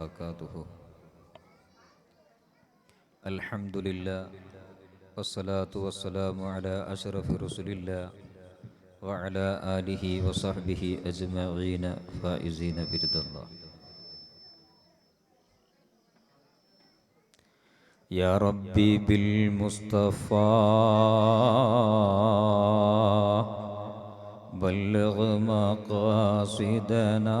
وبركاته. الحمد لله والصلاة والسلام على أشرف رسل الله وعلى آله وصحبه أجمعين فائزين برد الله. يا ربي بالمصطفى بلغ مقاصدنا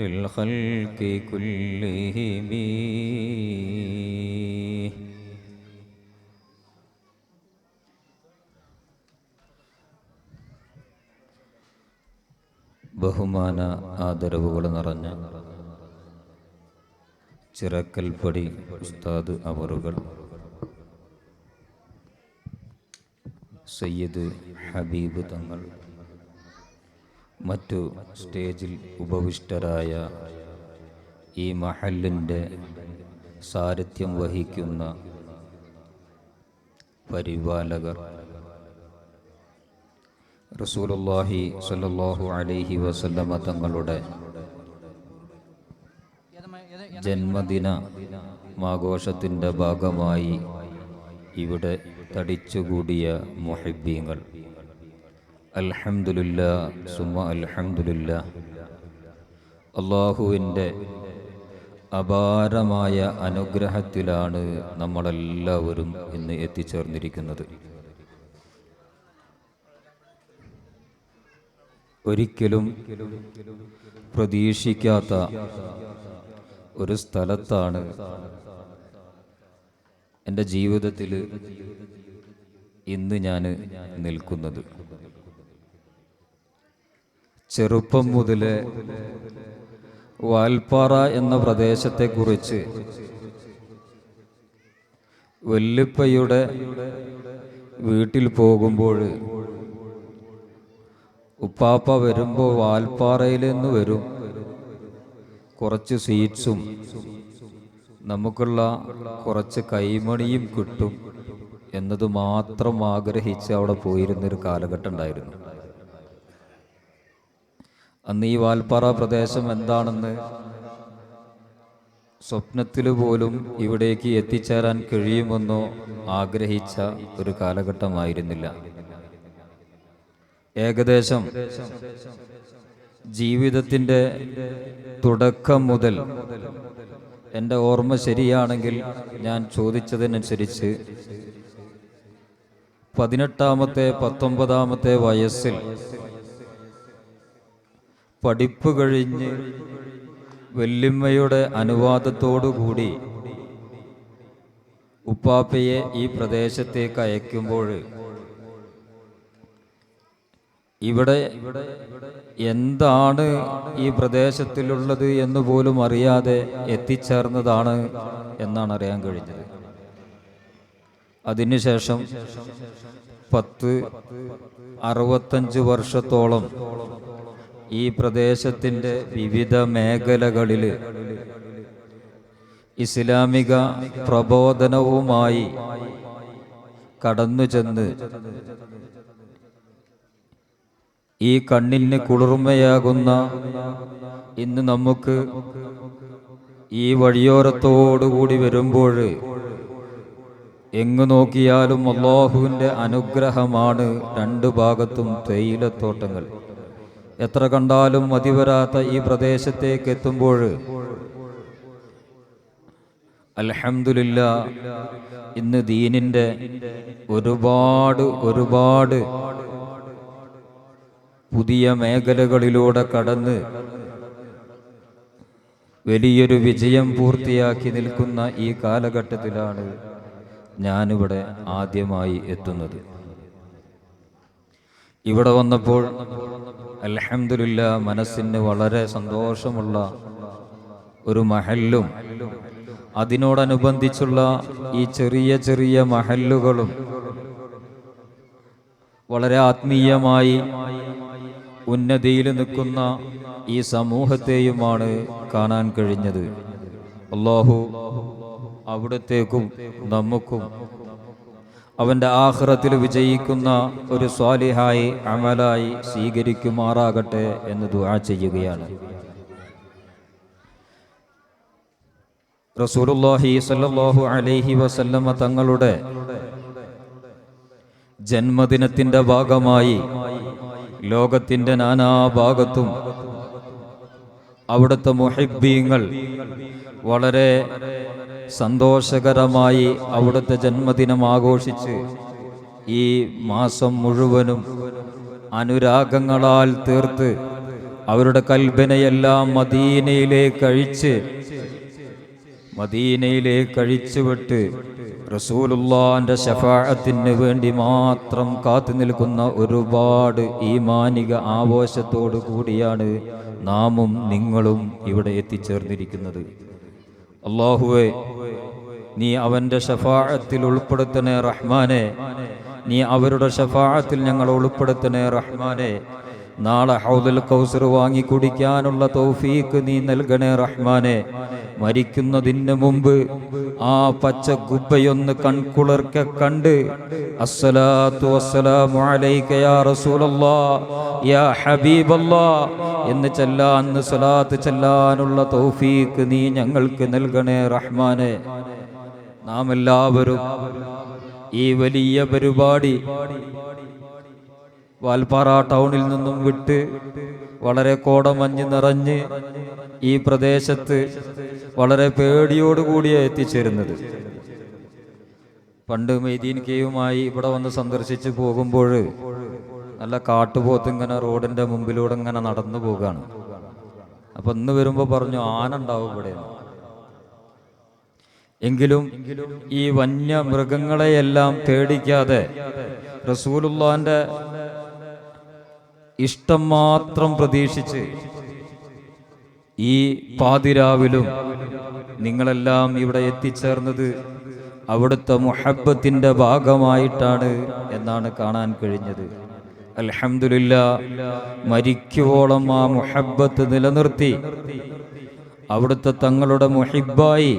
الخلق كلهم ബഹുമാന ആദരവുകൾ നിറഞ്ഞ ചിറക്കൽപ്പടി ഉസ്താദ് അവറുകൾ സയ്യിദ് ഹബീബ് തങ്ങൾ മറ്റു സ്റ്റേജിൽ ഉപവിഷ്ടരായ ഈ മഹലിന്റെ സാരഥ്യം വഹിക്കുന്ന പരിപാലകർ. റസൂലുള്ളാഹി സ്വല്ലല്ലാഹു അലൈഹി വസല്ലമ തങ്ങളുടെ ജന്മദിന ആഘോഷത്തിന്റെ ഭാഗമായി ഇവിടെ തടിച്ചുകൂടിയ മുഹിബീങ്ങൾ അൽഹംദുലില്ല സുമ അൽഹംദുലില്ല. അള്ളാഹുവിന്റെ അപാരമായ അനുഗ്രഹത്തിലാണ് നമ്മളെല്ലാവരും ഇന്ന് എത്തിച്ചേർന്നിരിക്കുന്നത്. ഒരിക്കലും പ്രതീക്ഷിക്കാത്ത ഒരു സ്ഥലത്താണ് എന്റെ ജീവിതത്തിൽ ഇന്ന് ഞാൻ നിൽക്കുന്നത്. ചെറുപ്പം മുതൽ വാൽപ്പാറ എന്ന പ്രദേശത്തെക്കുറിച്ച് വല്ലുപ്പയുടെ വീട്ടിൽ പോകുമ്പോൾ ഉപ്പാപ്പ വരുമ്പോൾ വാൽപ്പാറയിൽ നിന്ന് വരും. കുറച്ച് സ്വീറ്റ്സും നമുക്കുള്ള കുറച്ച് കൈമണിയും കിട്ടും എന്നത് മാത്രം ആഗ്രഹിച്ച് അവിടെ പോയിരുന്നൊരു കാലഘട്ടം ഉണ്ടായിരുന്നു. അന്ന് ഈ വാൽപ്പാറ പ്രദേശം എന്താണെന്ന് സ്വപ്നത്തിൽ പോലും ഇവിടേക്ക് എത്തിച്ചേരാൻ കഴിയുമെന്നോ ആഗ്രഹിച്ച ഒരു കാലഘട്ടമായിരുന്നില്ല. ഏകദേശം ജീവിതത്തിന്റെ തുടക്കം മുതൽ എന്റെ ഓർമ്മ ശരിയാണെങ്കിൽ ഞാൻ ചോദിച്ചതിനനുസരിച്ച് പതിനെട്ടാമത്തെ പത്തൊമ്പതാമത്തെ വയസ്സിൽ പഠിപ്പ് കഴിഞ്ഞ് വെല്ലിമ്മയുടെ അനുവാദത്തോടുകൂടി ഉപ്പാപ്പയെ ഈ പ്രദേശത്തേക്ക് അയക്കുമ്പോൾ ഇവിടെ എന്താണ് ഈ പ്രദേശത്തിലുള്ളത് എന്ന് പോലും അറിയാതെ എത്തിച്ചേർന്നതാണ് എന്നാണ് അറിയാൻ കഴിഞ്ഞത്. അതിനുശേഷം പത്ത് അറുപത്തഞ്ച് വർഷത്തോളം ഈ പ്രദേശത്തിന്റെ വിവിധ മേഖലകളിൽ ഇസ്ലാമിക പ്രബോധനവുമായി കടന്നു ചെന്ന് ഈ കണ്ണിന് കുളിർമയാകുന്ന ഇന്ന് നമുക്ക് ഈ വഴിയോരത്തോടുകൂടി വരുമ്പോൾ എങ്ങു നോക്കിയാലും അള്ളാഹുവിന്റെ അനുഗ്രഹമാണ് രണ്ടു ഭാഗത്തും തേയിലത്തോട്ടങ്ങൾ. എത്ര കണ്ടാലും മതിവരാത്ത ഈ പ്രദേശത്തേക്ക് എത്തുമ്പോൾ അലഹമില്ല ഇന്ന് ദീനിന്റെ ഒരുപാട് ഒരുപാട് പുതിയ മേഖലകളിലൂടെ കടന്ന് വലിയൊരു വിജയം പൂർത്തിയാക്കി നിൽക്കുന്ന ഈ കാലഘട്ടത്തിലാണ് ഞാനിവിടെ ആദ്യമായി എത്തുന്നത്. ഇവിടെ വന്നപ്പോൾ അലഹമില്ല മനസ്സിന് വളരെ സന്തോഷമുള്ള ഒരു മഹല്ലും അതിനോടനുബന്ധിച്ചുള്ള ഈ ചെറിയ ചെറിയ മഹല്ലുകളും വളരെ ആത്മീയമായി ഉന്നതിയിൽ നിൽക്കുന്ന ഈ സമൂഹത്തെയുമാണ് കാണാൻ കഴിഞ്ഞത്. അള്ളാഹു അവിടത്തേക്കും നമുക്കും അവന്റെ ആഹ്റത്തിൽ വിജയിക്കുന്ന ഒരു സ്വാലിഹായി അമലായി സ്വീകരിക്കുമാറാകട്ടെ എന്ന് ദുആ ചെയ്യുകയാണ്. റസൂലുല്ലാഹി സ്വല്ലല്ലാഹു അലൈഹി വസല്ലമ തങ്ങളുടെ ജന്മദിനത്തിന്റെ ഭാഗമായി ലോകത്തിന്റെ നാനാഭാഗത്തും അവിടുത്തെ മുഹിബ്ബീങ്ങൾ വളരെ സന്തോഷകരമായി അവിടുത്തെ ജന്മദിനം ആഘോഷിച്ച് ഈ മാസം മുഴുവനും അനുരാഗങ്ങളാൽ തീർത്ത് അവരുടെ കൽപ്പനയെല്ലാം മദീനയിലേക്ക് അഴിച്ച് മദീനയിലേക്ക് അഴിച്ചുവിട്ട് റസൂലുള്ളാന്റെ ഷഫാഅത്തിന് വേണ്ടി മാത്രം കാത്തു നിൽക്കുന്ന ഒരുപാട് ഈമാനിക ആവേശത്തോടു കൂടിയാണ് നാമും നിങ്ങളും ഇവിടെ എത്തിച്ചേർന്നിരിക്കുന്നത്. അള്ളാഹുവെ നീ അവന്റെ ഷഫാഅത്തിൽ ഉൾപ്പെടുത്തണേ റഹ്മാനെ. നീ അവരുടെ ഷഫാഅത്തിൽ ഞങ്ങൾ ഉൾപ്പെടുത്തണേ റഹ്മാനെ. നാളെ ഹൗദൽ കൗസർ വാങ്ങി കുടിക്കാനുള്ള തൗഫീക്ക് നീ നൽകണേ റഹ്മാനെ. മരിക്കുന്നതിന് മുമ്പ് ആ പച്ച ഗുബ്ബയൊന്ന് കൺകുളർക്കെ കണ്ട് അസ്സലാത്തു വസ്സലാമു അലൈക യാ യാ എന്ന് ചെല്ലാന്ന് സലാത്ത് ചെല്ലാനുള്ള തൗഫീക്ക് നീ ഞങ്ങൾക്ക് നൽകണേ റഹ്മാനെ. നാം എല്ലാവരും ഈ വലിയ പരിപാടി വാൽപ്പാറ ടൗണിൽ നിന്നും വിട്ട് വളരെ കോടമഞ്ഞ് നിറഞ്ഞ് ഈ പ്രദേശത്ത് വളരെ പേടിയോടുകൂടിയാണ് എത്തിച്ചേരുന്നത്. പണ്ട് മെയ്തീൻ കെയുമായി ഇവിടെ വന്ന് സന്ദർശിച്ച് പോകുമ്പോൾ നല്ല കാട്ടുപോത്ത് ഇങ്ങനെ റോഡിന്റെ മുമ്പിലൂടെ ഇങ്ങനെ നടന്നു പോവുകയാണ് അപ്പൊ ഇന്ന് വരുമ്പോൾ പറഞ്ഞു ആന ഉണ്ടാവും ഇവിടെ. എങ്കിലും ഈ വന്യ മൃഗങ്ങളെയെല്ലാം പേടിക്കാതെ റസൂലുള്ളാന്റെ ഇഷ്ടം മാത്രം പ്രതീക്ഷിച്ച് ഈ പാതിരാവിലും നിങ്ങളെല്ലാം ഇവിടെ എത്തിച്ചേർന്നത് അവിടുത്തെ മുഹബത്തിന്റെ ഭാഗമായിട്ടാണ് എന്നാണ് കാണാൻ കഴിഞ്ഞത്. അലഹമില്ല മരിക്കുവോളം ആ മുഹബത്ത് നിലനിർത്തി. അവിടുത്തെ തങ്ങളുടെ മുഹിബായി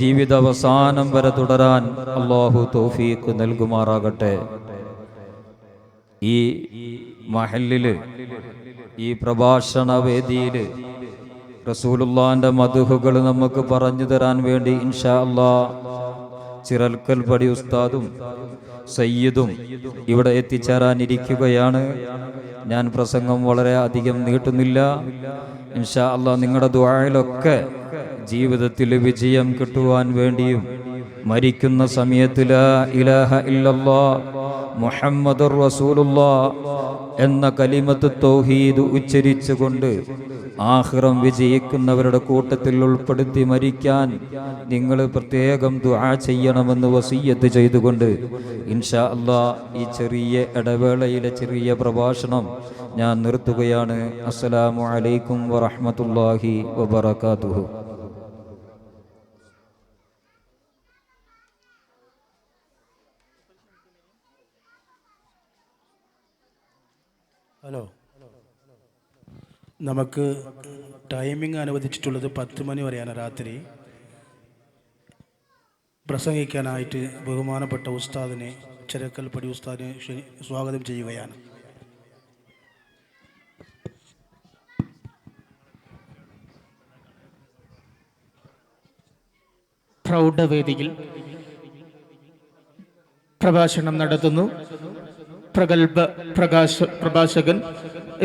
ജീവിതാവസാനം വരെ തുടരാൻ അള്ളാഹു തോഫീക്ക് നൽകുമാറാകട്ടെ. ഈ മഹലിൽ ഈ പ്രഭാഷണ വേദിയിൽ റസൂലുള്ളാന്റെ മധുഹുകൾ നമുക്ക് പറഞ്ഞു തരാൻ വേണ്ടി ഇൻഷാ അല്ലാ ചിറൽക്കൽ പടി ഉസ്താദും സയ്യിദും ഇവിടെ എത്തിച്ചേരാനിരിക്കുകയാണ്. ഞാൻ പ്രസംഗം വളരെ അധികം നീട്ടുന്നില്ല. ഇൻഷാ അല്ലാ നിങ്ങളുടെ ദ്വായലൊക്കെ ജീവിതത്തിൽ വിജയം കിട്ടുവാൻ വേണ്ടിയും മരിക്കുന്ന സമയത്ത് ഇലഹ ഇല്ലല്ലാ മുഹമ്മദുർ റസൂലുള്ളാ എന്ന കലിമത്ത് തൗഹീദ് ഉച്ചരിച്ചുകൊണ്ട് ആഹ്റം വിജയിക്കുന്നവരുടെ കൂട്ടത്തിൽ ഉൾപ്പെടുത്തി മരിക്കാൻ നിങ്ങൾ പ്രത്യേകം ദുആ ചെയ്യണമെന്ന് വസീയത്ത് ചെയ്തുകൊണ്ട് ഇൻഷാ അള്ളാ ഈ ചെറിയ ഇടവേളയിലെ ചെറിയ പ്രഭാഷണം ഞാൻ നിർത്തുകയാണ്. അസ്സലാമു അലൈക്കും വറഹ്മത്തുള്ളാഹി വബറകാതുഹു. ഹലോ. നമുക്ക് ടൈമിംഗ് അനുവദിച്ചിട്ടുള്ളത് പത്ത് മണി വരെയാണ് രാത്രി. പ്രസംഗിക്കാനായിട്ട് ബഹുമാനപ്പെട്ട ഉസ്താദിനെ ചിരക്കൽപ്പടി ഉസ്താദിനെ സ്വാഗതം ചെയ്യുകയാണ്. പ്രൗഢവേദിയിൽ പ്രഭാഷണം നടത്തുന്നു. പ്രഗത്ഭ പ്രകാശ പ്രഭാഷകൻ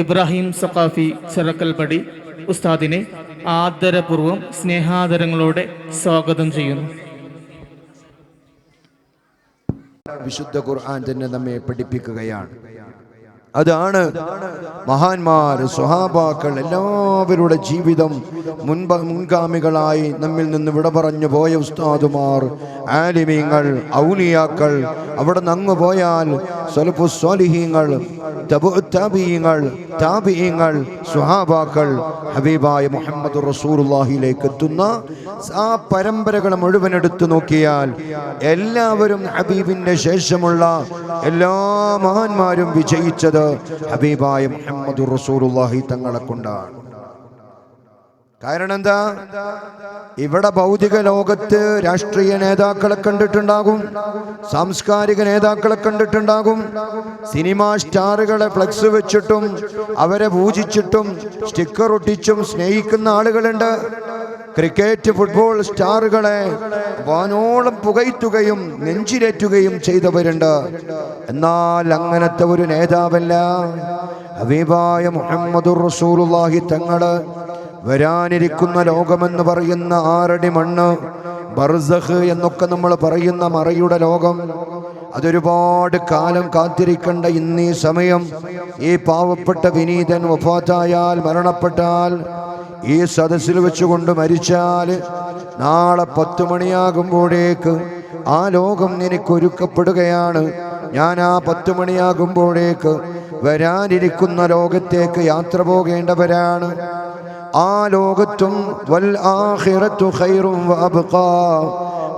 ഇബ്രാഹിം സഖാഫി ചിറക്കൽപടി ഉസ്താദിനെ ആദരപൂർവം സ്നേഹാദരങ്ങളോടെ സ്വാഗതം ചെയ്യുന്നു. വിശുദ്ധ ഖുർആൻ തന്നെ നമ്മെ പഠിപ്പിക്കുകയാണ്. അതാണ് മഹാന്മാർ സ്വഹാബാക്കൾ എല്ലാവരുടെ ജീവിതം മുൻപ മുൻഗാമികളായി നമ്മിൽ നിന്ന് വിട പറഞ്ഞു പോയ ഉസ്താദുമാർ ആലിമീങ്ങൾ ഔലിയാക്കൾ. അവിടെ നിന്ന് പോയാൽ സലഫു സ്വാലിഹീങ്ങൾ താബിയങ്ങൾ സുഹാബാക്കൾ ഹബീബായ മുഹമ്മദ് റസൂലുള്ളാഹിയിലേക്ക് എത്തുന്ന ആ പരമ്പരകൾ മുഴുവൻ എടുത്തു നോക്കിയാൽ എല്ലാവരും ഹബീബിന്റെ ശേഷമുള്ള എല്ലാ മഹാന്മാരും വിജയിച്ചത് ഹബീബായ മുഹമ്മദ് റസൂലുള്ളാഹി തങ്ങളെ കൊണ്ടാണ്. കാരണം എന്താ ഇവിടെ ഭൗതിക ലോകത്ത് രാഷ്ട്രീയ നേതാക്കളെ കണ്ടിട്ടുണ്ടാകും സാംസ്കാരിക നേതാക്കളെ കണ്ടിട്ടുണ്ടാകും സിനിമാ സ്റ്റാറുകളെ ഫ്ലക്സ് വെച്ചിട്ടും അവരെ പൂജിച്ചിട്ടും സ്റ്റിക്കർ ഒട്ടിച്ചും സ്നേഹിക്കുന്ന ആളുകളുണ്ട്. ക്രിക്കറ്റ് ഫുട്ബോൾ സ്റ്റാറുകളെ വാനോളം പുകയ്ത്തുകയും നെഞ്ചിലേറ്റുകയും ചെയ്തവരുണ്ട്. എന്നാൽ അങ്ങനത്തെ ഒരു നേതാവല്ല. ഹബീബായ മുഹമ്മദുർ റസൂലുള്ളാഹി തങ്ങൾ വരാനിരിക്കുന്ന ലോകമെന്ന് പറയുന്ന ആറടി മണ്ണ് ബർസഖ് എന്നൊക്കെ നമ്മൾ പറയുന്ന മറയുടെ ലോകം. അതൊരുപാട് കാലം കാത്തിരിക്കേണ്ട ഇന്നീ സമയം ഈ പാവപ്പെട്ട വിനീതൻ വഫാത്തായാൽ മരണപ്പെട്ടാൽ ഈ സദസ്സിൽ വെച്ചുകൊണ്ട് മരിച്ചാൽ നാളെ പത്ത് മണിയാകുമ്പോഴേക്ക് ആ ലോകം നിനക്കൊരുക്കപ്പെടുകയാണ്. ഞാൻ ആ പത്ത് മണിയാകുമ്പോഴേക്ക് വരാനിരിക്കുന്ന ലോകത്തേക്ക് യാത്ര പോകേണ്ടവരാണ്. ആ ലോകത്തും വൽ ആഹിറത്തു ഖൈറും വഅബ്ഖാ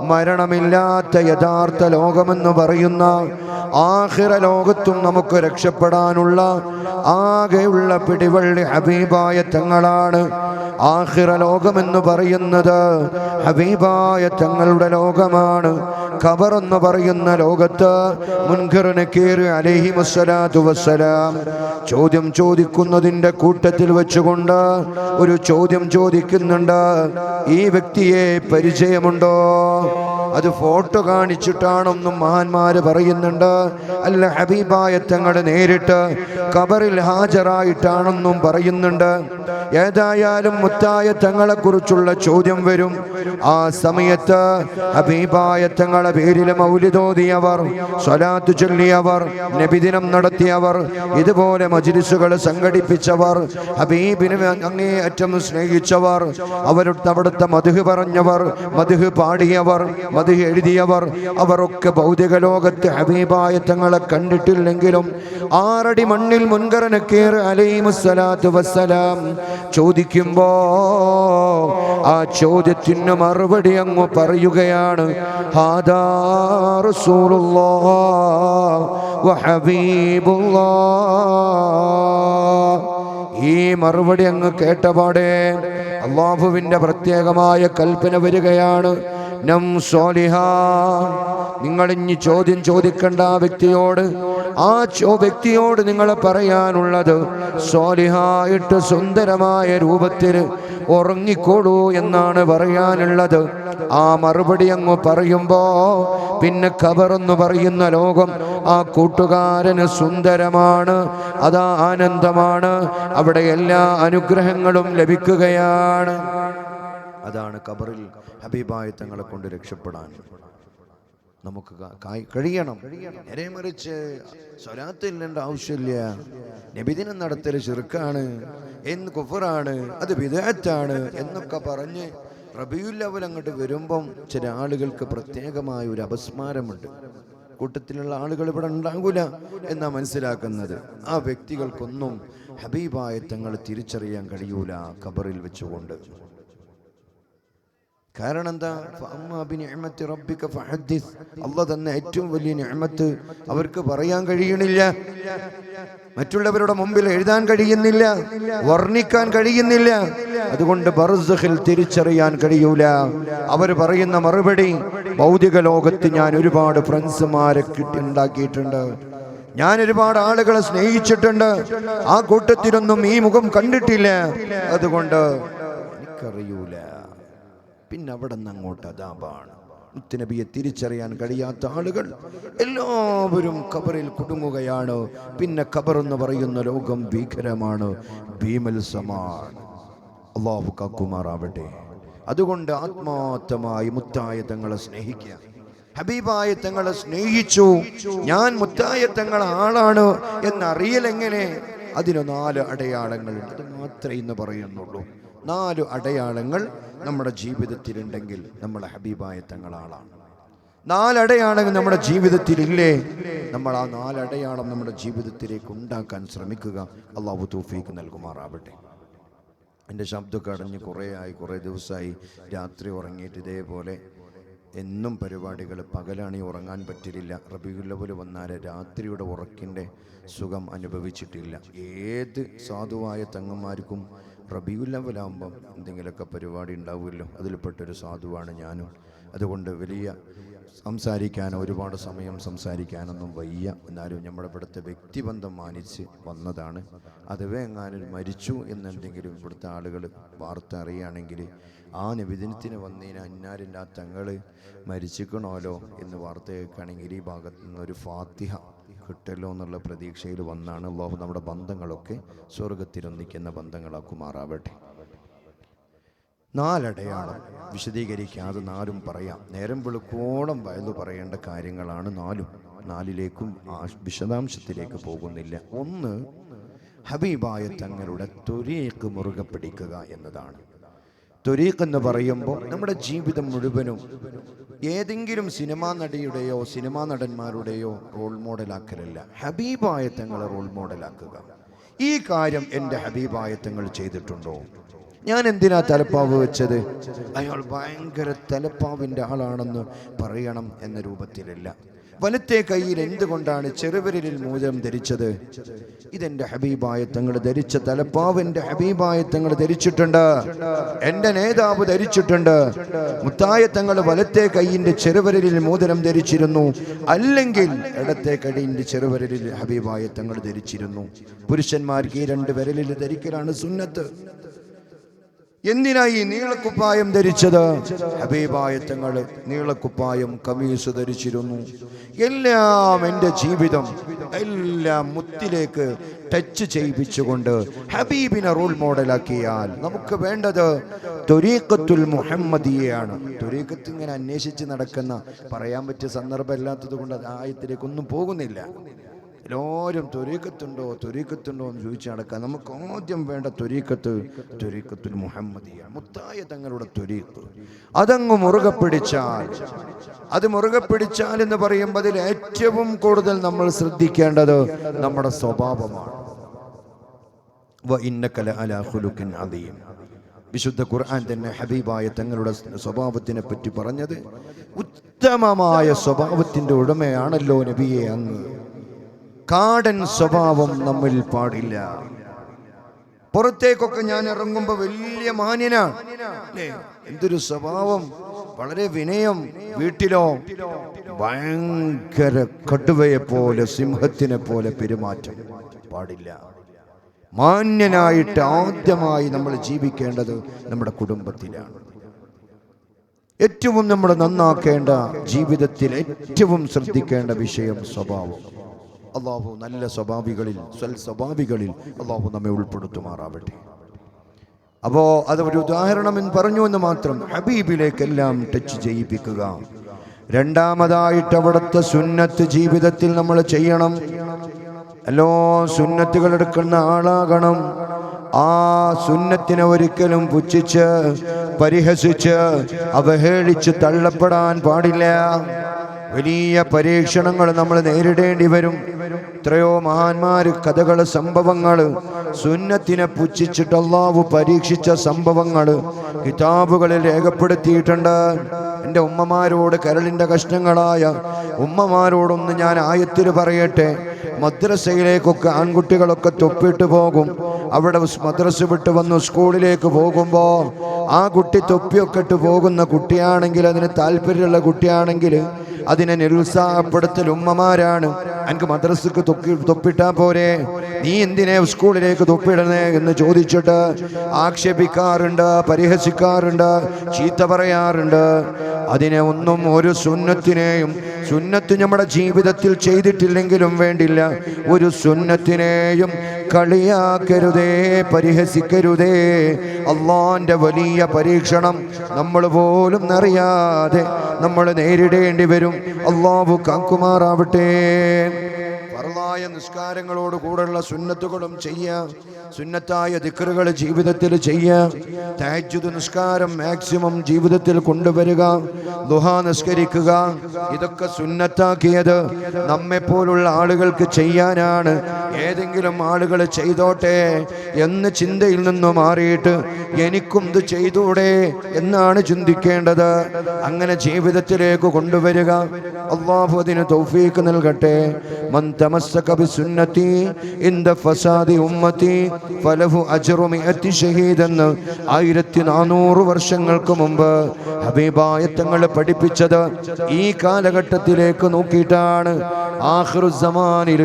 മരണമില്ലാത്ത യഥാർത്ഥ ലോകമെന്ന് പറയുന്ന ആഹിറ ലോകത്തും നമുക്ക് രക്ഷപ്പെടാനുള്ള ആകെയുള്ള പിടിവള്ളി ഹബീബായ തങ്ങളാണ്. ആഹിറ ലോകമെന്ന് പറയുന്നത് ഹബീബായ തങ്ങളുടെ ലോകമാണ്. ഖബർ എന്ന് പറയുന്ന ലോകത്ത് മുൻകറിന് കയറി അലഹി വസ്സലാത്തു വസ്സലാം. ചോദ്യം ചോദിക്കുന്നതിന്റെ കൂട്ടത്തിൽ വെച്ചുകൊണ്ട് ഒരു ചോദ്യം ചോദിക്കുന്നുണ്ട്. ഈ വ്യക്തിയെ പരിചയമുണ്ടോ? Tchau. അത് ഫോട്ടോ കാണിച്ചിട്ടാണെന്നും മഹാന്മാര് പറയുന്നുണ്ട്. അല്ല ഹബീബായ തങ്ങൾ നേരിട്ട് കബറിൽ ഹാജരായിട്ടാണെന്നും പറയുന്നുണ്ട്. ഏതായാലും മുത്തായ തങ്ങളെ കുറിച്ചുള്ള ചോദ്യം വരും. ആ സമയത്ത് ഹബീബായ തങ്ങളെ പേരിൽ മൗലിതോതിയവർ സ്വലാത്തു ചൊല്ലിയവർ നബിദിനം നടത്തിയവർ ഇതുപോലെ മജിലിസുകൾ സംഘടിപ്പിച്ചവർ ഹബീബിന് അങ്ങേയറ്റം സ്നേഹിച്ചവർ അവരുടെ അവിടുത്തെ മധുഹ് പറഞ്ഞവർ മധുഹ് പാടിയവർ മധുഹ് എഴുതിയവർ അവരൊക്കെ ഭൗതിക ലോകത്ത് ഹബീബായ തങ്ങളെ കണ്ടിട്ടില്ലെങ്കിലും ആറടി മണ്ണിൽ മുൻകരന കയറി അലൈമുസ്സലാത്തു വസ്സലാം ചോദിക്കുമ്പോ ആ ചോദ്യത്തിന് മറുപടി അങ്ങ് പറയുകയാണ് ഹാദാ ഈ മറുപടി അങ്ങ് കേട്ടപാടെ അള്ളാഹുവിന്റെ പ്രത്യേകമായ കൽപ്പന വരികയാണ് നം സോലിഹ നിങ്ങൾ ഇനി ചോദ്യം ചോദിക്കേണ്ട ആ വ്യക്തിയോട്. ആ ചോ വ്യക്തിയോട് നിങ്ങൾ പറയാനുള്ളത് സോലിഹായിട്ട് സുന്ദരമായ രൂപത്തിൽ ഉറങ്ങിക്കോളൂ എന്നാണ് പറയാനുള്ളത്. ആ മറുപടി അങ്ങ് പറയുമ്പോ പിന്നെ കബറെന്ന് പറയുന്ന ലോകം ആ കൂട്ടുകാരന് സുന്ദരമാണ് അതാ ആനന്ദമാണ് അവിടെ എല്ലാ അനുഗ്രഹങ്ങളും ലഭിക്കുകയാണ്. അതാണ് കബറിൽ ഹബീബായ തങ്ങളെ കൊണ്ട് രക്ഷപ്പെടാൻ. നമുക്ക് കഴിയണം. നേരെ മറിച്ച് സ്വലാത്തില്ലേണ്ട ആവശ്യമില്ല. നബിദിനം നടത്തൽ ചെറുക്കാണ് എന്ന് കുഫറാണ് അത് വിദേഹത്താണ് എന്നൊക്കെ പറഞ്ഞ് റബിയുല്ലവൽ അങ്ങോട്ട് വരുമ്പം ചില ആളുകൾക്ക് പ്രത്യേകമായ ഒരു അപസ്മാരമുണ്ട്. കൂട്ടത്തിലുള്ള ആളുകൾ ഇവിടെ ഉണ്ടാകൂല എന്നാ മനസ്സിലാക്കുന്നത്. ആ വ്യക്തികൾക്കൊന്നും ഹബീബായ തങ്ങൾ തിരിച്ചറിയാൻ കഴിയൂല ഖബറിൽ വെച്ചുകൊണ്ട്. കാരണം എന്താ ഫഅമ്മാ ബിനിഅമത്തി റബ്ബിക ഫഹദ്ദിസ്. അല്ല തന്നെ ഏറ്റവും വലിയ നിഅമത്ത് അവർക്ക് പറയാൻ കഴിയണില്ല മറ്റുള്ളവരുടെ മുമ്പിൽ എഴുതാൻ കഴിയുന്നില്ല. വർണിക്കാൻ കഴിയുന്നില്ല. അതുകൊണ്ട് ബർസഹിൽ തിരിച്ചറിയാൻ കഴിയൂല. അവർ പറയുന്ന മറുപടി ഭൗതിക ലോകത്ത് ഞാൻ ഒരുപാട് ഫ്രണ്ട്സുമാരെ കിട്ടി ഉണ്ടാക്കിയിട്ടുണ്ട്. ഞാൻ ഒരുപാട് ആളുകളെ സ്നേഹിച്ചിട്ടുണ്ട്. ആ കൂട്ടത്തിലൊന്നും ഈ മുഖം കണ്ടിട്ടില്ല. അതുകൊണ്ട് എനിക്കറിയൂല. പിന്നെ അവിടെ നിന്ന് അങ്ങോട്ട് അതാപാണ്. മുത്തുനബിയെ തിരിച്ചറിയാൻ കഴിയാത്ത ആളുകൾ എല്ലാവരും ഖബറിൽ കുടുങ്ങുകയാണ്. പിന്നെ ഖബർ എന്ന് പറയുന്ന ലോകം ഭീകരമാണ് ഭീമത്സമാണ്. അള്ളാഹു കാക്കുമാറാവട്ടെ. അതുകൊണ്ട് ആത്മാർത്ഥമായി മുത്തായ തങ്ങളെ സ്നേഹിക്കുക. ഹബീബായ തങ്ങളെ സ്നേഹിച്ചു. ഞാൻ മുത്തായ തങ്ങളെ ആളാണ് എന്നറിയലെങ്ങനെ? അതിന് നാല് അടയാളങ്ങളുണ്ട്. അത് മാത്രമേ ഇന്ന് പറയുന്നുള്ളൂ. നാല് അടയാളങ്ങൾ നമ്മുടെ ജീവിതത്തിലുണ്ടെങ്കിൽ നമ്മളെ ഹബീബായ തങ്ങളാളാണ്. നാലടയാളങ്ങൾ നമ്മുടെ ജീവിതത്തിൽ ഇല്ലേ നമ്മൾ ആ നാലടയാളം നമ്മുടെ ജീവിതത്തിലേക്ക് ഉണ്ടാക്കാൻ ശ്രമിക്കുക. അള്ളാഹു തൂഫീക്ക് നൽകുമാറാവട്ടെ. എന്റെ ശബ്ദമൊക്കെ അടഞ്ഞ് കുറേ ആയി കുറേ ദിവസമായി. രാത്രി ഉറങ്ങിയിട്ട് ഇതേപോലെ എന്നും പരിപാടികൾ പകലാണ് ഉറങ്ങാൻ പറ്റില്ല. റബിയുല്ലവൽ വന്നാൽ രാത്രിയുടെ ഉറക്കിന്റെ സുഖം അനുഭവിച്ചിട്ടില്ല. ഏത് സാധുവായ തങ്ങന്മാർക്കും റബിയുല്ലവലാകുമ്പം എന്തെങ്കിലുമൊക്കെ പരിപാടി ഉണ്ടാവുമല്ലോ. അതിൽപ്പെട്ടൊരു സാധുവാണ് ഞാനും. അതുകൊണ്ട് വലിയ സംസാരിക്കാൻ ഒരുപാട് സമയം സംസാരിക്കാനൊന്നും വയ്യ. എന്നാലും നമ്മുടെ ഇവിടുത്തെ വ്യക്തിബന്ധം മാനിച്ച് വന്നതാണ്. അതുവേ എങ്ങാനും മരിച്ചു എന്നെന്തെങ്കിലും ഇവിടുത്തെ ആളുകൾ വാർത്ത അറിയുകയാണെങ്കിൽ ആ നിവേദനത്തിന് വന്നതിന് അന്നാരിന്റെ ആ തങ്ങൾ മരിച്ചിക്കണമല്ലോ എന്ന് വാർത്ത കേൾക്കുകയാണെങ്കിൽ ഈ ഭാഗത്തു നിന്നൊരു ഫാത്തിഹ കിട്ടല്ലോ എന്നുള്ള പ്രതീക്ഷയിൽ വന്നാണ് അള്ളാഹു നമ്മുടെ ബന്ധങ്ങളൊക്കെ സ്വർഗത്തിലൊന്നിക്കുന്ന ബന്ധങ്ങളാക്കുമാറാവട്ടെ. നാലടയാളം വിശദീകരിക്കാതെ നാലും പറയാം. നേരം വെളുക്കോളം വയലു പറയേണ്ട കാര്യങ്ങളാണ് നാലും. നാലിലേക്കും വിശദാംശത്തിലേക്ക് പോകുന്നില്ല. ഒന്ന് ഹബീബായ തങ്ങളുടെ തൊരിയേക്ക് മുറുകെ പിടിക്കുക എന്നതാണ്. തൊരീഖ് എന്ന് പറയുമ്പോൾ നമ്മുടെ ജീവിതം മുഴുവനും ഏതെങ്കിലും സിനിമാ നടിയുടെയോ സിനിമാ നടന്മാരുടെയോ റോൾ മോഡലാക്കലല്ല ഹബീബായ തങ്ങളെ റോൾ മോഡലാക്കുക ഈ കാര്യം എന്റെ ഹബീബായ തങ്ങൾ ചെയ്തിട്ടുണ്ടോ? ഞാൻ എന്തിനാ തലപ്പാവ് വെച്ചത്? അയാൾ ഭയങ്കര തലപ്പാവിന്റെ ആളാണെന്ന് പറയണം എന്ന രൂപത്തിലല്ല. വലത്തെ കയ്യിൽ എന്തുകൊണ്ടാണ് ചെറുവിരലിൽ മോചനം ധരിച്ചത്? ഇതെന്റെ ഹബീബായ തങ്ങൾ ധരിച്ച തലപ്പാവ് എന്റെ ഹബീബായ തങ്ങൾ ധരിച്ചിട്ടുണ്ട്. എന്റെ നേതാവ് ധരിച്ചിട്ടുണ്ട്. മുത്തായ തങ്ങൾ വലത്തെ കയ്യിന്റെ ചെറുവിരലിൽ മോതിരം ധരിച്ചിരുന്നു. അല്ലെങ്കിൽ ഇടത്തെ കടിയിന്റെ ചെറുവിരലിൽ ഹബീബായ തങ്ങൾ ധരിച്ചിരുന്നു. പുരുഷന്മാർക്ക് ഈ രണ്ട് വിരലിൽ ധരിക്കലാണ് സുന്നത്ത്. എന്തിനായി നീളക്കുപ്പായം ധരിച്ചത്? ഹബീബായ തങ്ങൾ നീളക്കുപ്പായം കമീസ് ധരിച്ചിരുന്നു. എല്ലാം എന്റെ ജീവിതം എല്ലാം മുത്തിലേക്ക് ടച്ച് ചെയ്യിപ്പിച്ചുകൊണ്ട് ഹബീബിനെ റോൾ മോഡലാക്കിയാൽ നമുക്ക് വേണ്ടത് തൊരീക്കത്തുൽ മുഹമ്മദിയെയാണ്. തൊരീക്കത്ത് ഇങ്ങനെ അന്വേഷിച്ച് നടക്കുന്ന പറയാൻ പറ്റിയ സന്ദർഭം ഇല്ലാത്തത് കൊണ്ട് അത് ആയത്തിലേക്കൊന്നും പോകുന്നില്ല. എല്ലാവരും തൊരീക്കത്തുണ്ടോ തൊരീക്കത്തുണ്ടോ എന്ന് ചോദിച്ചു നടക്കാം. നമുക്ക് ആദ്യം വേണ്ട തൊരീക്കത്ത് തൊരീക്കത്തുൽ മുഹമ്മദിയ. മുത്തായ തങ്ങളുടെ തൊരീക്ക് അതങ്ങ് മുറുകെ പിടിച്ചാൽ അത് മുറുകെ പിടിച്ചാൽ എന്ന് പറയുമ്പോൾ അതിൽ ഏറ്റവും കൂടുതൽ നമ്മൾ ശ്രദ്ധിക്കേണ്ടത് നമ്മുടെ സ്വഭാവമാണ്. വിശുദ്ധ ഖുർആൻ തന്നെ ഹബീബായ തങ്ങളുടെ സ്വഭാവത്തിനെ പറ്റി പറഞ്ഞത്. ഉത്തമമായ സ്വഭാവത്തിന്റെ ഉടമയാണല്ലോ നബിയെ അങ്ങ്. കാടൻ സ്വഭാവം നമ്മിൽ പാടില്ല. പുറത്തേക്കൊക്കെ ഞാൻ ഇറങ്ങുമ്പോ വലിയ മാന്യനാണ് എന്തൊരു സ്വഭാവം? വളരെ വിനയം. വീട്ടിലോ? ഭയങ്കര കടുവയെ പോലെ സിംഹത്തിനെ പോലെ പെരുമാറ്റം. പാടില്ല. മാന്യനായിട്ട് ആദ്യമായി നമ്മൾ ജീവിക്കേണ്ടത് നമ്മുടെ കുടുംബത്തിലാണ്. ഏറ്റവും നമ്മൾ നന്നാക്കേണ്ട ജീവിതത്തിൽ ഏറ്റവും ശ്രദ്ധിക്കേണ്ട വിഷയം സ്വഭാവം. അള്ളാഹു നല്ല സ്വഭാവികളിൽ സ്വൽ സ്വഭാവികളിൽ അള്ളാഹു നമ്മെ ഉൾപ്പെടുത്തുമാറാവട്ടെ. അപ്പോ അത് ഒരു ഉദാഹരണം പറഞ്ഞു എന്ന് മാത്രം ഹബീബിലേക്കെല്ലാം ടച്ച് ചെയ്യിപ്പിക്കുക. രണ്ടാമതായിട്ട് അവിടുത്തെ സുന്നത്ത് ജീവിതത്തിൽ നമ്മൾ ചെയ്യണം. അല്ലോ സുന്നത്തുകൾ എടുക്കുന്ന ആളാകണം. ആ സുന്നത്തിനെ ഒരിക്കലും പുച്ഛിച്ച് പരിഹസിച്ച് അവഹേളിച്ച് തള്ളപ്പെടാൻ പാടില്ല. വലിയ പരീക്ഷണങ്ങൾ നമ്മൾ നേരിടേണ്ടി വരും. എത്രയോ മഹാന്മാര് കഥകൾ സംഭവങ്ങൾ സുന്നത്തിനെ പുച്ഛിച്ചിട്ട് അള്ളാഹു പരീക്ഷിച്ച സംഭവങ്ങൾ കിതാബുകളിൽ രേഖപ്പെടുത്തിയിട്ടുണ്ട്. എന്റെ ഉമ്മമാരോട് കരളിന്റെ കഷ്ണങ്ങളായ ഉമ്മമാരോടൊന്ന് ഞാൻ ആയത്തിൽ പറയട്ടെ. മദ്രസയിലേക്കൊക്കെ ആൺകുട്ടികളൊക്കെ തൊപ്പിട്ട് പോകും. അവിടെ മദ്രസ വിട്ട് വന്ന് സ്കൂളിലേക്ക് പോകുമ്പോൾ ആ കുട്ടി തൊപ്പിയൊക്കെ ഇട്ട് പോകുന്ന കുട്ടിയാണെങ്കിൽ അതിന് താല്പര്യമുള്ള കുട്ടിയാണെങ്കിൽ അതിനെ നിരുത്സാഹപ്പെടുത്തൽ ഉമ്മമാരാണ്. എനിക്ക് മദ്രസക്ക് തൊക്കി തൊപ്പിട്ടാൽ പോരെ. നീ എന്തിനെ സ്കൂളിലേക്ക് തൊപ്പിടണേ എന്ന് ചോദിച്ചിട്ട് ആക്ഷേപിക്കാറുണ്ട് പരിഹസിക്കാറുണ്ട് ചീത്ത പറയാറുണ്ട്. അതിനെ ഒന്നും ഒരു സുന്നത്തിനെയും സുന്നത്ത് നമ്മുടെ ജീവിതത്തിൽ ചെയ്തിട്ടില്ലെങ്കിലും വേണ്ടില്ല. ഒരു സുന്നത്തിനെയും കളിയാക്കരുതേ പരിഹസിക്കരുതേ. അള്ളാന്റെ വലിയ പരീക്ഷണം നമ്മൾ പോലും അറിയാതെ നമ്മൾ നേരിടേണ്ടി വരും. അള്ളാഹു കാക്കുമാറാവട്ടെ. ഫറലായ നിസ്കാരങ്ങളോട് കൂടെയുള്ള സുന്നത്തുകളും ചെയ്യാം. സുന്നത്തായ ദിക്കറുകൾ ജീവിതത്തിൽ ചെയ്യാം. തഹജ്ജുദ് നിസ്കാരം മാക്സിമം ജീവിതത്തിൽ കൊണ്ടുവരിക. ദുഹ നിസ്കരിക്കുക. ഇതൊക്കെ സുന്നത്താക്കിയത് നമ്മെപ്പോലുള്ള ആളുകൾക്ക് ചെയ്യാനാണ്. ഏതെങ്കിലും ആളുകൾ ചെയ്തോട്ടെ എന്ന് ചിന്തയിൽ നിന്ന് മാറിയിട്ട് എനിക്കും ഇത് ചെയ്തൂടെ എന്നാണ് ചിന്തിക്കേണ്ടത്. അങ്ങനെ ജീവിതത്തിലേക്ക് കൊണ്ടുവരിക. അള്ളാഹു അതിന് തൗഫീക്ക് നൽകട്ടെ. മൻ തമസ്സക بسنتي ഇന്ദ ഫസാദി ഉമ്മത്തി ഫലഹു അജ്റു മിഅത്തി ഷഹീദ് എന്ന് ആയിരത്തി നാനൂറ് വർഷങ്ങൾക്ക് മുമ്പ് ഹബീബായ തങ്ങൾ പഠിപ്പിച്ചത് ഈ കാലഘട്ടത്തിലേക്ക് നോക്കിയിട്ടാണ്. ആഹ്റുസമാനിൽ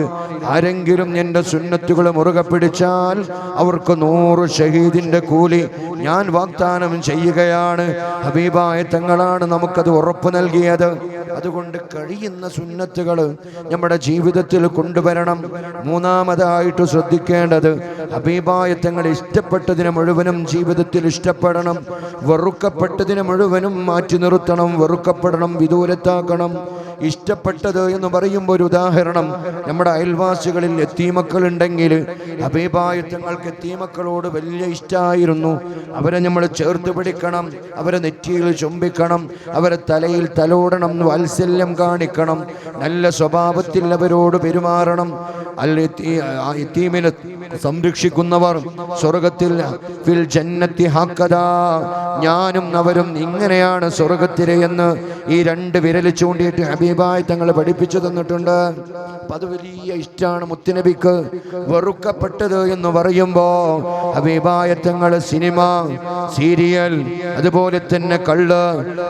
ആരെങ്കിലും എന്റെ സുന്നത്തുകൾ മുറുകെ പിടിച്ചാൽ അവർക്ക് നൂറ് ഷഹീദിന്റെ കൂലി ഞാൻ വാഗ്ദാനം ചെയ്യുകയാണ്. ഹബീബായ തങ്ങളാണ് നമുക്കത് ഉറപ്പ് നൽകിയത്. അതുകൊണ്ട് കഴിയുന്ന സുന്നത്തുകൾ നമ്മുടെ ജീവിതത്തിൽ കൊണ്ടുവരണം. മൂന്നാമതായിട്ട് ശ്രദ്ധിക്കേണ്ടത് ഹബീബായ തങ്ങൾ ഇഷ്ടപ്പെട്ടതിനെ മുഴുവനും ജീവിതത്തിൽ ഇഷ്ടപ്പെടണം. വെറുക്കപ്പെട്ടതിനെ മുഴുവനും മാറ്റി നിർത്തണം. വെറുക്കപ്പെടണം വിദൂരത്താക്കണം. ഇഷ്ടപ്പെട്ടത് എന്ന് പറയുമ്പോൾ ഒരു ഉദാഹരണം. നമ്മുടെ അയൽവാസികളിൽ എത്തീമക്കൾ ഉണ്ടെങ്കിൽ അഭിപായത്തങ്ങൾക്ക് എത്തീമക്കളോട് വലിയ ഇഷ്ടമായിരുന്നു അവരെ നമ്മൾ ചേർത്ത് പിടിക്കണം അവരെ നെറ്റിയിൽ ചുംബിക്കണം അവരെ തലയിൽ തലോടണം വാത്സല്യം കാണിക്കണം. നല്ല സ്വഭാവത്തിൽ അവരോട് പെരുമാറണം. അല്ല എത്തീമിനെ സംരക്ഷിക്കുന്നവർ സ്വർഗത്തിൽ ഫിൽ ജന്നത്തി ഹാക്കതാ ഞാനും അവരും ഇങ്ങനെയാണ് സ്വർഗത്തിലെ എന്ന് ഈ രണ്ട് വിരൽ ചൂണ്ടിയിട്ട് ഹബീബായി തങ്ങൾ പഠിപ്പിച്ചു തന്നിട്ടുണ്ട്. അപ്പൊ അത് വലിയ ഇഷ്ടമാണ് മുത്തുനബിക്ക്. വെറുക്കപ്പെട്ടത് എന്ന് പറയുമ്പോ ഹബീബായ തങ്ങൾ സിനിമ സീരിയൽ അതുപോലെ തന്നെ കള്ള്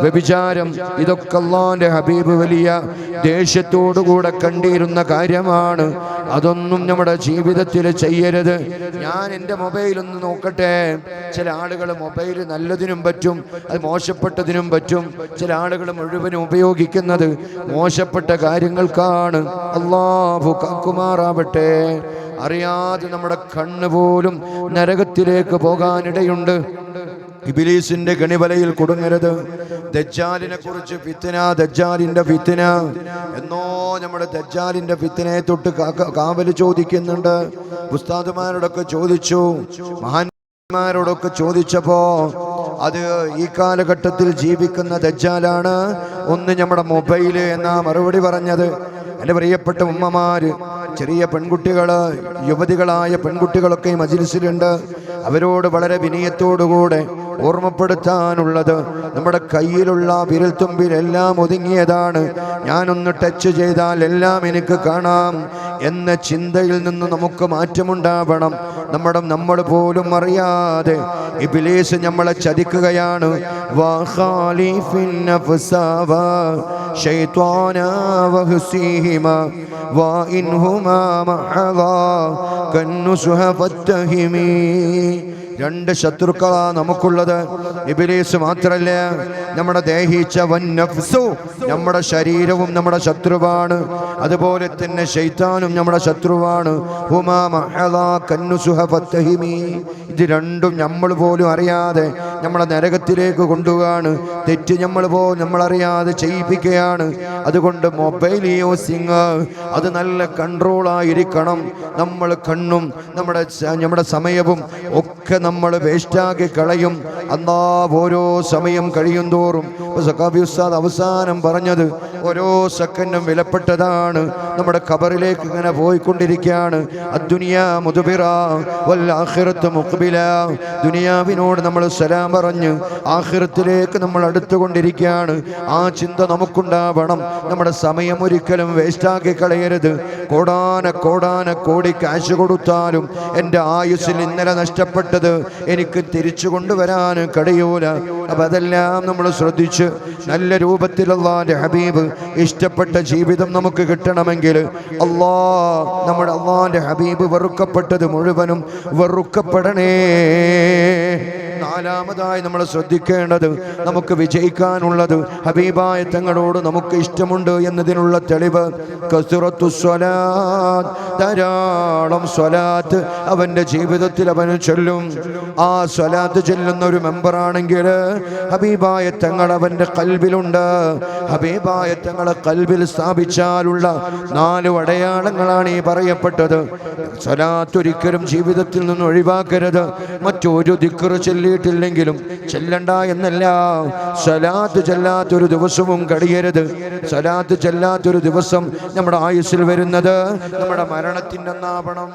വ്യഭിചാരം ഇതൊക്കെ അള്ളാന്റെ ഹബീബ് വലിയ ദേഷ്യത്തോടുകൂടെ കണ്ടിരുന്ന കാര്യമാണ്. അതൊന്നും നമ്മുടെ ജീവിതത്തിൽ ചെയ്യരുത്. ഞാൻ എന്റെ മൊബൈലൊന്ന് നോക്കട്ടെ. ചില ആളുകൾ മൊബൈൽ നല്ലതിനും പറ്റും അത് മോശപ്പെട്ടതിനും പറ്റും. ചില ആളുകൾ മുഴുവനും ഉപയോഗിക്കുന്നത് മോശപ്പെട്ട കാര്യങ്ങൾക്കാണ് അള്ളാഹു കാക്കുമാറാവട്ടെ. അറിയാതെ നമ്മുടെ കണ്ണ് പോലും നരകത്തിലേക്ക് പോകാനിടയുണ്ട്. ഇബിലീസിന്റെ കണിവലയിൽ കുടുങ്ങരുത്. ദജ്ജാലിനെ കുറിച്ച് ഫിത്തിന ദജ്ജാലിന്റെ ഫിത്തിന. എന്നോ നമ്മുടെ ദജ്ജാലിന്റെ ഫിത്തിനയെ തൊട്ട് കാവൽ ചോദിക്കുന്നുണ്ട്. ഉസ്താദുമാരോടൊക്കെ ചോദിച്ചു. മഹാന്മാരോടൊക്കെ ചോദിച്ചപ്പോ അത് ഈ കാലഘട്ടത്തിൽ ജീവിക്കുന്ന ദജ്ജാലാണ് ഒന്ന് നമ്മുടെ മൊബൈൽ എന്നാ മറുപടി പറഞ്ഞത്. എന്റെ പ്രിയപ്പെട്ട ഉമ്മമാര് ചെറിയ പെൺകുട്ടികൾ യുവതികളായ പെൺകുട്ടികളൊക്കെ മജിലിസിലുണ്ട്. അവരോട് വളരെ വിനയത്തോടുകൂടെ ഓർമ്മപ്പെടുത്താനുള്ളത് നമ്മുടെ കയ്യിലുള്ള വിരൽത്തുമ്പിൽ എല്ലാം ഒതുങ്ങിയതാണ്. ഞാനൊന്ന് ടച്ച് ചെയ്താൽ എല്ലാം എനിക്ക് കാണാം എന്ന ചിന്തയിൽ നിന്ന് നമുക്ക് മാറ്റമുണ്ടാവണം. നമ്മുടെ നമ്മൾ പോലും അറിയാതെ ഇബിലീസ് നമ്മളെ ചതിക്കുകയാണ്. വാ شيطانا وحسيهما وإنهما معا كالنسه فاتهمي. രണ്ട് ശത്രുക്കളാ നമുക്കുള്ളത്. ഇബിലീസ് മാത്രല്ല? നമ്മുടെ ദേഹിച്ച വൻ നഫ്സു നമ്മുടെ ശരീരവും നമ്മുടെ ശത്രുവാണ്. അതുപോലെ തന്നെ ശൈത്താനും നമ്മുടെ ശത്രുവാണ്. ഇത് രണ്ടും നമ്മൾ പോലും അറിയാതെ നമ്മളെ നരകത്തിലേക്ക് കൊണ്ടുപോവാണ്. തെറ്റ് നമ്മൾ പോ നമ്മളറിയാതെ ചെയ്യിപ്പിക്കുകയാണ്. അതുകൊണ്ട് മൊബൈൽ യൂസിങ് അത് നല്ല കൺട്രോളായിരിക്കണം നമ്മൾ കണ്ണും നമ്മുടെ നമ്മുടെ സമയവും ഒക്കെ നമ്മൾ വേസ്റ്റാക്കി കളയും. അന്നാ ഓരോ സമയം കഴിയും തോറും ഉസ്താദ് അവസാനം പറഞ്ഞത് ഓരോ സെക്കൻഡും വിലപ്പെട്ടതാണ്. നമ്മുടെ ഖബറിലേക്ക് ഇങ്ങനെ പോയിക്കൊണ്ടിരിക്കുകയാണ്. അദ്ദുനിയ മുതുബിറ വല്ലാഹിറത്ത് മുഖബില. ദുനിയാവിനോട് നമ്മൾ സലാം പറഞ്ഞ് ആഹിറത്തിലേക്ക് നമ്മൾ അടുത്തുകൊണ്ടിരിക്കുകയാണ്. ആ ചിന്ത നമുക്കുണ്ടാവണം. നമ്മുടെ സമയം ഒരിക്കലും വേസ്റ്റാക്കി കളയരുത്. കോടാന കോടാന കോടി കാശ് കൊടുത്താലും എന്റെ ആയുസ്സിൽ ഇന്നലെ നഷ്ടപ്പെട്ടത് എനിക്ക് തിരിച്ചു കൊണ്ടുവരാൻ കഴിയൂല. അപ്പം അതെല്ലാം നമ്മൾ ശ്രദ്ധിച്ച് നല്ല രൂപത്തിലുള്ള ഹബീബ് ഇഷ്ടപ്പെട്ട ജീവിതം നമുക്ക് കിട്ടണമെങ്കിൽ അള്ളാ നമ്മുടെ അള്ളാന്റെ ഹബീബ് വെറുക്കപ്പെട്ടത് മുഴുവനും വെറുക്കപ്പെടണേ. നാലാമതായി നമ്മൾ ശ്രദ്ധിക്കേണ്ടത് നമുക്ക് വിജയിക്കാനുള്ളത് ഹബീബായ തങ്ങളോട് നമുക്ക് ഇഷ്ടമുണ്ട് എന്നതിനുള്ള തെളിവ് കസുറത്തു ധാരാളം സ്വലാത്ത് അവന്റെ ജീവിതത്തിൽ അവന് ചൊല്ലും. ആ സ്വലാത്ത് ചെല്ലുന്ന ഒരു മെമ്പറാണെങ്കിൽ ഹബീബായ തങ്ങൾ അവന്റെ കൽബിലുണ്ട് ഹബീബായ തങ്ങളെ സ്ഥാപിച്ചാലുള്ള നാല് അടയാളങ്ങളാണ് ഈ പറയപ്പെട്ടത്. സ്വലാത്ത് ഒരിക്കലും ജീവിതത്തിൽ നിന്ന് ഒഴിവാക്കരുത്. മറ്റൊരു ദിക്കറ് ചൊല്ലിയിട്ടില്ലെങ്കിലും ചെല്ലണ്ട എന്നല്ല. സലാത്ത് ചെല്ലാത്തൊരു ദിവസവും കഴിയരുത് സലാത്ത് ചെല്ലാത്തൊരു ദിവസം നമ്മുടെ ആയുസ്സിൽ വരുന്നത് നമ്മുടെ മരണത്തിന്റെ നാപണം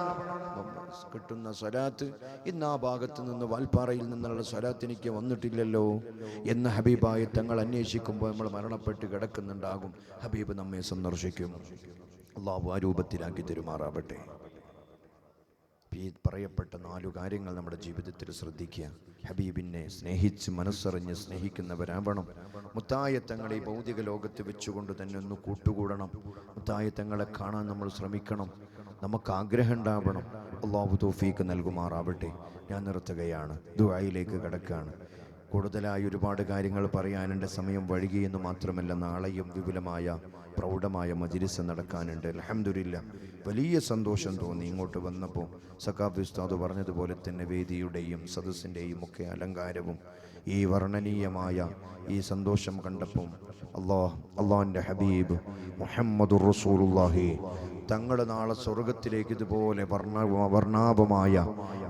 കിട്ടുന്ന സ്വലാത്ത് ഇന്ന് ആ ഭാഗത്ത് നിന്ന് വാൽപ്പാറയിൽ നിന്നുള്ള സ്വലാത്ത് എനിക്ക് വന്നിട്ടില്ലല്ലോ എന്ന് ഹബീബായി തങ്ങൾ അന്വേഷിക്കുമ്പോൾ നമ്മൾ മരണപ്പെട്ട് കിടക്കുന്നുണ്ടാകും. ഹബീബ് നമ്മെ സന്ദർശിക്കും. അള്ളാഹു ആ രൂപത്തിലാക്കി തെരുമാറാവട്ടെ. ഈ പറയപ്പെട്ട നാലു കാര്യങ്ങൾ നമ്മുടെ ജീവിതത്തിൽ ശ്രദ്ധിക്കുക. ഹബീബിനെ സ്നേഹിച്ച് മനസ്സറിഞ്ഞ് സ്നേഹിക്കുന്നവരാവണം. മുത്തായത്തങ്ങളെ ഭൗതിക ലോകത്ത് വെച്ചുകൊണ്ട് തന്നെ ഒന്ന് കൂട്ടുകൂടണം. മുത്തായത്തങ്ങളെ കാണാൻ നമ്മൾ ശ്രമിക്കണം. നമുക്ക് ആഗ്രഹം ഉണ്ടാവണം. അള്ളാഹു തോഫീക്ക് നൽകുമാറാവട്ടെ. ഞാൻ നിർത്തുകയാണ്. ദുബായിലേക്ക് കിടക്കുകയാണ്. കൂടുതലായി ഒരുപാട് കാര്യങ്ങൾ പറയാനുണ്ട് സമയം വഴുകിയെന്ന് മാത്രമല്ല നാളെയും വിപുലമായ പ്രൗഢമായ മജിലിസ് നടക്കാനുണ്ട്. അലഹമില്ല വലിയ സന്തോഷം തോന്നി ഇങ്ങോട്ട് വന്നപ്പോൾ സക്കാബ് ഉസ്താദ് പറഞ്ഞതുപോലെ തന്നെ വേദിയുടെയും സദസ്സിന്റെയും ഒക്കെ അലങ്കാരവും ഈ വർണനീയമായ ഈ സന്തോഷം കണ്ടപ്പം അള്ളാഹ് അള്ളാഹിന്റെ ഹബീബ് മുഹമ്മദ് റസൂലുള്ളാഹി തങ്ങൾ നാളെ സ്വർഗത്തിലേക്ക് ഇതുപോലെ വർണ വർണാഭമായ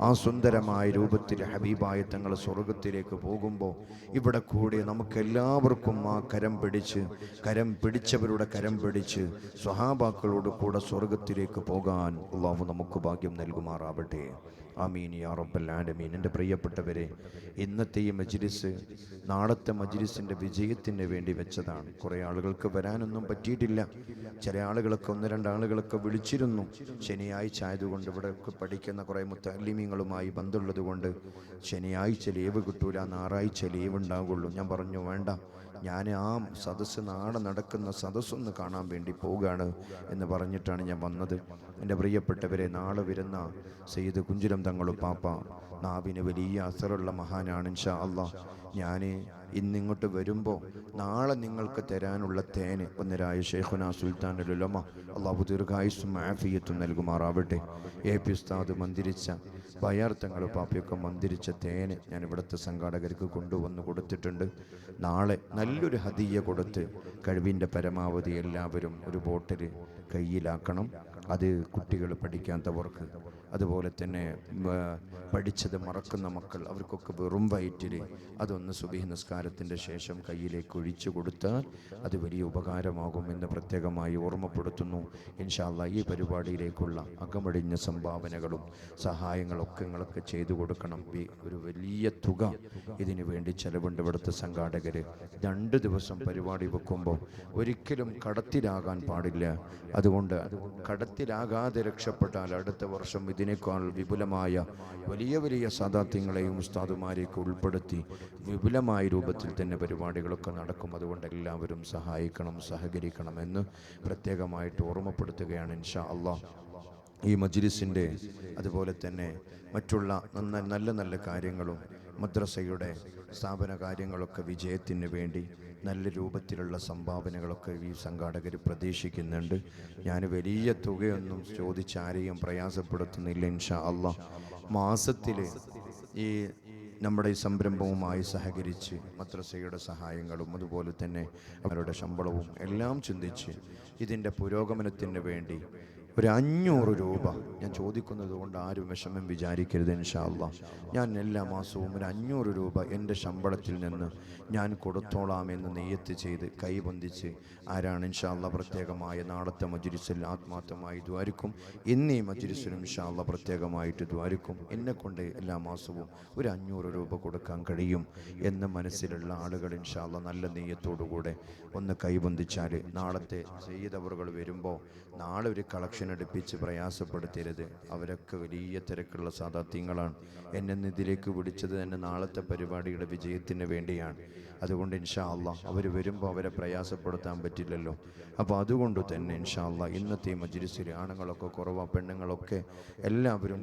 ആ സുന്ദരമായ രൂപത്തിൽ ഹബീബായ തങ്ങൾ സ്വർഗത്തിലേക്ക് പോകുമ്പോൾ ഇവിടെ കൂടി നമുക്കെല്ലാവർക്കും ആ കരം പിടിച്ച് കരം പിടിച്ചവരുടെ കരം പിടിച്ച് സ്വഹാബാക്കളോട് കൂടെ സ്വർഗത്തിലേക്ക് പോകാൻ അള്ളാഹു നമുക്ക് ഭാഗ്യം നൽകുമാറാവട്ടെ. ആമീൻ യാ റബ്ബൽ ആലമീൻ. എന്റെ പ്രിയപ്പെട്ടവരെ ഇന്നത്തെ ഈ മജ്ലിസ് നാളത്തെ മജ്ലിസിന്റെ വിജയത്തിന് വേണ്ടി വെച്ചതാണ്. കുറേ ആളുകൾക്ക് വരാനൊന്നും പറ്റിയിട്ടില്ല. ചില ആളുകളൊക്കെ ഒന്ന് രണ്ടാളുകളൊക്കെ വിളിച്ചിരുന്നു. ശനിയാഴ്ച ആയതുകൊണ്ട് ഇവിടെ പഠിക്കുന്ന കുറേ മുത്തല്ലിമീങ്ങളുമായി ബന്ധമുള്ളത് കൊണ്ട് ശനിയാഴ്ച ലീവ് കിട്ടൂല ഞായറാഴ്ച ലീവ് ഉണ്ടാകുള്ളൂ ഞാൻ പറഞ്ഞു വേണ്ട ഞാൻ ആ സദസ്സ് നാളെ നടക്കുന്ന സദസ്സൊന്ന് കാണാൻ വേണ്ടി പോവുകയാണ് എന്ന് പറഞ്ഞിട്ടാണ് ഞാൻ വന്നത്. എന്റെ പ്രിയപ്പെട്ടവരെ നാളെ വരുന്ന സെയ്ത് കുഞ്ചുരം തങ്ങളും പാപ്പ നാവിന് വലിയ അസറുള്ള മഹാനാണ് ഇൻഷാ അള്ളാഹ്. ഞാൻ ഇന്നിങ്ങോട്ട് വരുമ്പോൾ നാളെ നിങ്ങൾക്ക് തരാനുള്ള തേന് ഒന്നരായ ഷെയ്ഖുന സുൽത്താൻ ഉലമ. അള്ളാഹു ദീർഘായുസും ആഫിയത്തും നൽകുമാറാവട്ടെ. എ പി ഉസ്താദ് മന്ദിരിച്ച ബയാർത്ഥങ്ങൾ പാപ്പയൊക്കെ മന്ദിരിച്ച തേന് ഞാൻ ഇവിടുത്തെ സംഘാടകർക്ക് കൊണ്ടുവന്ന് കൊടുത്തിട്ടുണ്ട്. നാളെ നല്ലൊരു ഹതിയ കൊടുത്ത് കഴിവിന്റെ പരമാവധി എല്ലാവരും ഒരു ബോട്ടിൽ കയ്യിലാക്കണം. അത് കുട്ടികൾ പഠിക്കാത്തവർക്ക് അതുപോലെ തന്നെ പഠിച്ചത് മറക്കുന്ന മക്കൾ അവർക്കൊക്കെ വെറും വയറ്റിൽ അതൊന്ന് സുബഹി നിസ്കാരത്തിന്റെ ശേഷം കയ്യിലേക്ക് ഒഴിച്ചു കൊടുത്താൽ അത് വലിയ ഉപകാരമാകുമെന്ന് പ്രത്യേകമായി ഓർമ്മപ്പെടുത്തുന്നു. ഇൻഷാല്ല ഈ പരിപാടിയിലേക്കുള്ള അകമടിഞ്ഞ സംഭാവനകളും സഹായങ്ങളൊക്കെ നിങ്ങളൊക്കെ ചെയ്തു കൊടുക്കണം. ഒരു വലിയ തുക ഇതിനു വേണ്ടി ചെലവുണ്ട് ഇവിടുത്തെ സംഘാടകർ രണ്ട് ദിവസം പരിപാടി വെക്കുമ്പോൾ ഒരിക്കലും കടത്തിലാകാൻ പാടില്ല. അതുകൊണ്ട് കടത്തിലാകാതെ രക്ഷപ്പെട്ടാൽ അടുത്ത വർഷം ഇതിനേക്കാൾ വിപുലമായ വലിയ വലിയ സാദാത്യങ്ങളെയും ഉസ്താദുമാരെയൊക്കെ ഉൾപ്പെടുത്തി വിപുലമായ രൂപത്തിൽ തന്നെ പരിപാടികളൊക്കെ നടക്കും. അതുകൊണ്ട് എല്ലാവരും സഹായിക്കണം സഹകരിക്കണം എന്ന് പ്രത്യേകമായിട്ട് ഓർമ്മപ്പെടുത്തുകയാണ് ഇൻഷാ അള്ളാഹ്. ഈ മജ്ലിസിന്റെ അതുപോലെ തന്നെ മറ്റുള്ള നല്ല നല്ല കാര്യങ്ങളും മദ്രസയുടെ സ്ഥാപന കാര്യങ്ങളൊക്കെ വിജയത്തിന് വേണ്ടി നല്ല രൂപത്തിലുള്ള സംഭാവനകളൊക്കെ ഈ സംഘാടകർ പ്രതീക്ഷിക്കുന്നുണ്ട്. ഞാൻ വലിയ തുകയൊന്നും ചോദിച്ച് ആരെയും പ്രയാസപ്പെടുത്തുന്നില്ല ഇൻഷാ അല്ല മാസത്തിൽ ഈ നമ്മുടെ ഈ സംരംഭവുമായി സഹകരിച്ച് മദ്രസയുടെ സഹായങ്ങളും അതുപോലെ തന്നെ അവരുടെ ശമ്പളവും എല്ലാം ചിന്തിച്ച് ഇതിന്റെ പുരോഗമനത്തിന് വേണ്ടി ഒരു അഞ്ഞൂറ് രൂപ. ഞാൻ ചോദിക്കുന്നത് കൊണ്ട് ആരും വിഷമം വിചാരിക്കരുത് ഇൻഷാല്ല ഞാൻ എല്ലാ മാസവും ഒരു അഞ്ഞൂറ് രൂപ എന്റെ ശമ്പളത്തിൽ നിന്ന് ഞാൻ കൊടുത്തോളാം എന്ന് നെയ്യത്ത് ചെയ്ത് കൈബന്ധിച്ച് ആരാണ് ഇൻഷാല്ല പ്രത്യേകമായ നാളത്തെ മജുരിസിൽ ആത്മാർത്ഥമായി ദ്വാരിക്കും. എന്നീ മജുരിസിലും ഇൻഷാല്ല പ്രത്യേകമായിട്ട് ദ്വാരിക്കും. എന്നെ കൊണ്ട് എല്ലാ മാസവും ഒരു അഞ്ഞൂറ് രൂപ കൊടുക്കാൻ കഴിയും എന്ന മനസ്സിലുള്ള ആളുകൾ ഇൻഷാല്ല നല്ല നെയ്യത്തോടുകൂടെ ഒന്ന് കൈബന്ധിച്ചാൽ നാളത്തെ ചെയ്തവറുകൾ വരുമ്പോൾ നാളെ ഒരു കളക്ഷൻ എടുപ്പിച്ച് പ്രയാസപ്പെടുത്തരുത്. അവരൊക്കെ വലിയ തിരക്കുള്ള സാധാത്യങ്ങളാണ് എന്നെ ഇതിലേക്ക് വിളിച്ചത് തന്നെ നാളത്തെ പരിപാടിയുടെ വിജയത്തിന് വേണ്ടിയാണ്. അതുകൊണ്ട് ഇൻഷാ അല്ല അവർ വരുമ്പോൾ അവരെ പ്രയാസപ്പെടുത്താൻ പറ്റില്ലല്ലോ. അപ്പോൾ അതുകൊണ്ട് തന്നെ ഇൻഷാ അല്ല ഇന്നത്തെ മജിരിസിൽ ആണുങ്ങളൊക്കെ കുറവാണ് പെണ്ണുങ്ങളൊക്കെ എല്ലാവരും